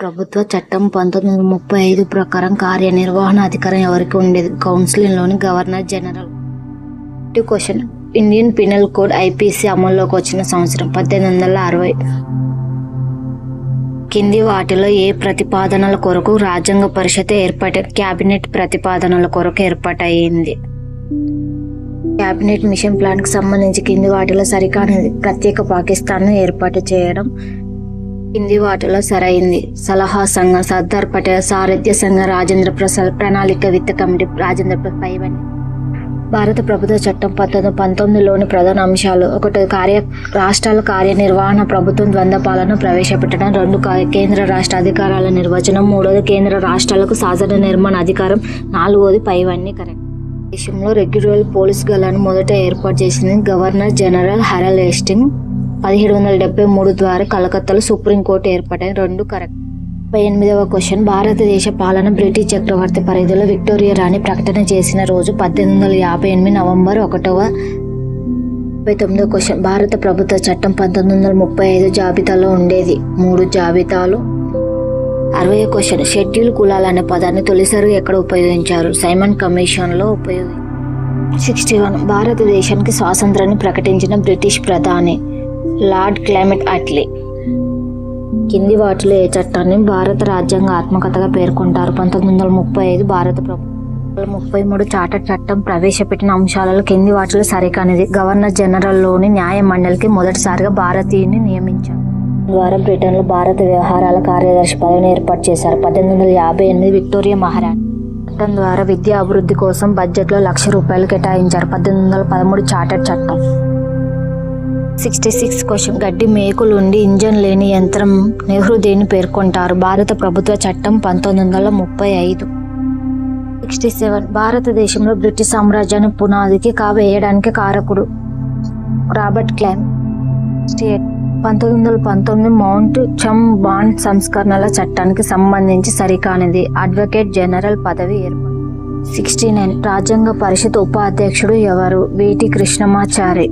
ప్రభుత్వ చట్టం పంతొమ్మిది వందల ముప్పై ఐదు ప్రకారం కార్యనిర్వహణ అధికారం ఎవరికి ఉండేది? కౌన్సిలింగ్లోని governor general. Question. Indian penal code IPC అమల్లోకి వచ్చిన సంవత్సరం పద్దెనిమిది వందల అరవై కింది వాటిలో ఏ ప్రతిపాదనల కొరకు రాజ్యాంగ పరిషత్ ఏర్పాటు క్యాబినెట్ ప్రతిపాదనల కొరకు ఏర్పాటయ్యింది? క్యాబినెట్ మిషన్ ప్లాన్కి సంబంధించి కింది వాటిలో సరికాని ప్రత్యేక పాకిస్తాన్ను ఏర్పాటు చేయడం కింది వాటిలో సరైంది. సలహా సంఘం సర్దార్ పటేల్ సారథ్య సంఘం రాజేంద్ర ప్రసాద్ ప్రణాళిక విత్త కమిటీ రాజేంద్ర ప్రసాద్ భారత ప్రభుత్వ చట్టం పంతొమ్మిది పంతొమ్మిదిలోని ప్రధాన అంశాలు. ఒకటి కార్య రాష్ట్రాల కార్యనిర్వహణ ప్రభుత్వం ద్వంద్వ పాలన ప్రవేశపెట్టడం. రెండు కేంద్ర రాష్ట్ర అధికారాల నిర్వచనం. మూడోది కేంద్ర రాష్ట్రాలకు సాధన నిర్మాణ అధికారం. నాలుగోది పైవన్నీ కరెక్ట్. దేశంలో రెగ్యులర్ పోలీస్ గలను మొదట ఏర్పాటు చేసింది గవర్నర్ జనరల్ హెరల్ హేస్టింగ్. పదిహేడు వందల డెబ్బై మూడు ద్వారా కలకత్తాలో సుప్రీంకోర్టు ఏర్పడిన రెండు కరెక్ట్. ముప్పై ఎనిమిదవ క్వశ్చన్. భారతదేశ పాలన బ్రిటిష్ చక్రవర్తి పరిధిలో విక్టోరియా రాణి ప్రకటన చేసిన రోజు పద్దెనిమిది వందల యాభై ఎనిమిది నవంబర్ ఒకటవ ముప్పై తొమ్మిదవ క్వశ్చన్. భారత ప్రభుత్వ చట్టం పంతొమ్మిది వందల ముప్పై ఐదు జాబితాలో ఉండేది. మూడు జాబితాలు. అరవై క్వశ్చన్. షెడ్యూల్ కులాలు అనే పదాన్ని తొలిసారి ఎక్కడ ఉపయోగించారు? సైమన్ కమిషన్లో ఉపయోగించారు సిక్స్టీ వన్. భారతదేశానికి స్వాతంత్రాన్ని ప్రకటించిన బ్రిటిష్ ప్రధాని. Lord Clement Attlee. కింది వాటిలో ఏ చట్టాన్ని భారత రాజ్యాంగ ఆత్మకథగా పేర్కొంటారు? పంతొమ్మిది వందల ముప్పై ఐదు భారత ప్రభుత్వం ముప్పై మూడు చార్టర్ చట్టం ప్రవేశపెట్టిన అంశాలలో కింది వాటిలో సరికానిది. గవర్నర్ జనరల్లోని న్యాయ మండలికి మొదటిసారిగా భారతీయుని నియమించారు. ద్వారా బ్రిటన్లో భారత వ్యవహారాల కార్యదర్శి పదవిని ఏర్పాటు చేశారు. పద్దెనిమిది వందల యాభై ఎనిమిది విక్టోరియా మహారాణి. చట్టం ద్వారా విద్యా అభివృద్ధి కోసం బడ్జెట్లో లక్ష రూపాయలు కేటాయించారు. పద్దెనిమిది వందల పదమూడు చార్టర్ చట్టం. సిక్స్టీ సిక్స్ క్వశ్చన్ గడ్డి మేకులు ఉండి ఇంజన్ లేని యంత్రం నెహ్రూ దేని పేర్కొంటారు. భారత ప్రభుత్వ చట్టం పంతొమ్మిది వందల ముప్పై ఐదు. సిక్స్టీ సెవెన్ భారతదేశంలో బ్రిటిష్ సామ్రాజ్యాన్ని పునాదికి కావేయడానికి కారకుడు రాబర్ట్ క్లైమ్. సిక్స్టీ ఎయిట్ పంతొమ్మిది వందల పంతొమ్మిది మౌంట్ చమ్ బాండ్ సంస్కరణల చట్టానికి సంబంధించి సరికానిది. అడ్వకేట్ జనరల్ పదవి ఏర్పడింది. సిక్స్టీ నైన్ రాజ్యాంగ పరిషత్ ఉపాధ్యక్షుడు ఎవరు? వీటి కృష్ణమాచారి.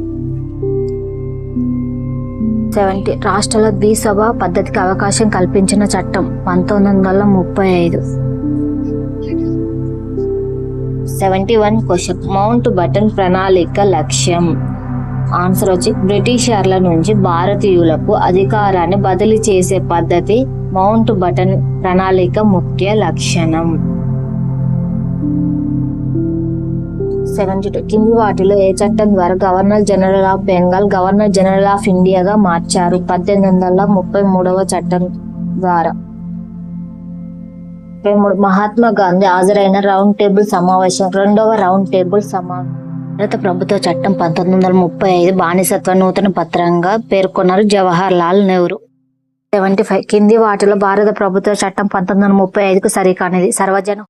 సెవెంటీ రాష్ట్రాల ద్విసభ పద్ధతికి అవకాశం కల్పించిన చట్టం పంతొమ్మిది వందల ముప్పై ఐదు. Seventy one question. Mount button ప్రణాళిక లక్ష్యం. ఆన్సర్ వచ్చి బ్రిటిషర్ల నుంచి భారతీయులకు అధికారాన్ని బదిలీ చేసే పద్ధతి మౌంట్ బటన్ ప్రణాళిక ముఖ్య లక్షణం. Seventy two. కింది వాటిలో ఏ చట్టం ద్వారా governor general of Bengal governor general of ఇండియాగా మార్చారు? పద్దెనిమిది వందల ముప్పై మూడవ చట్టం ద్వారా. మహాత్మా గాంధీ హాజరైన రౌండ్ టేబుల్ సమావేశం రెండవ రౌండ్ టేబుల్ సమావేశం. భారత ప్రభుత్వ చట్టం పంతొమ్మిది వందల ముప్పై ఐదు బానిసత్వ నూతన పత్రంగా పేర్కొన్నారు జవహర్ లాల్ నెహ్రూ. Seventy five. కింది వాటిలో భారత ప్రభుత్వ చట్టం పంతొమ్మిది వందల ముప్పై ఐదుకు సరికానిది. సర్వజన